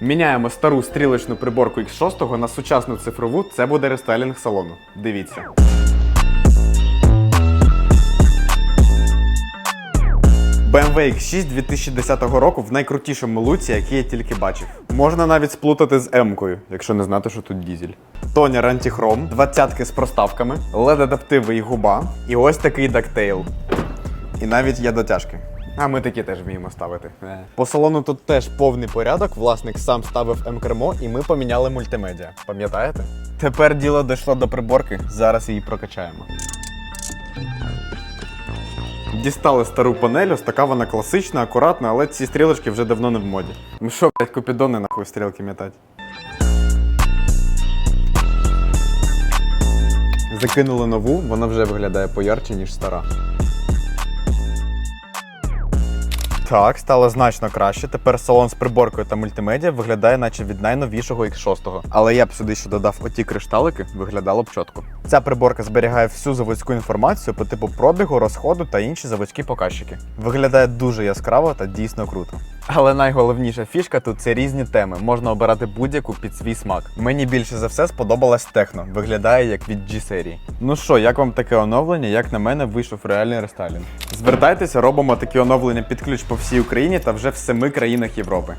Міняємо стару стрілочну приборку X6 на сучасну цифрову. Це буде рестайлінг салону. Дивіться. BMW X6 2010 року в найкрутішому луці, який я тільки бачив. Можна навіть сплутати з М-кою, якщо не знати, що тут дізель. Тонер антихром, двадцятки з проставками, led адаптиви і губа, і ось такий дактейл. І навіть є дотяжки. А ми такі теж вміємо ставити. По салону тут теж повний порядок. Власник сам ставив М-кермо, і ми поміняли мультимедіа. Пам'ятаєте? Тепер діло дійшло до приборки. Зараз її прокачаємо. Дістали стару панель, ось така вона класична, акуратна, але ці стрілочки вже давно не в моді. Ну що, блядь, купідони нахуй стрілки м'ятать. Закинули нову, вона вже виглядає поярче, ніж стара. Так, стало значно краще. Тепер салон з приборкою та мультимедіа виглядає, наче від найновішого X6. Але я б сюди ще додав оті кришталики, виглядало б чітко. Ця приборка зберігає всю заводську інформацію по типу пробігу, розходу та інші заводські показчики. Виглядає дуже яскраво та дійсно круто. Але найголовніша фішка тут це різні теми. Можна обирати будь-яку під свій смак. Мені більше за все сподобалась техно. Виглядає як від G-серії. Ну що, як вам таке оновлення? Як на мене, вийшов реальний рестайлінг. Звертайтеся, робимо такі оновлення під ключ по всій Україні та вже в семи країнах Європи.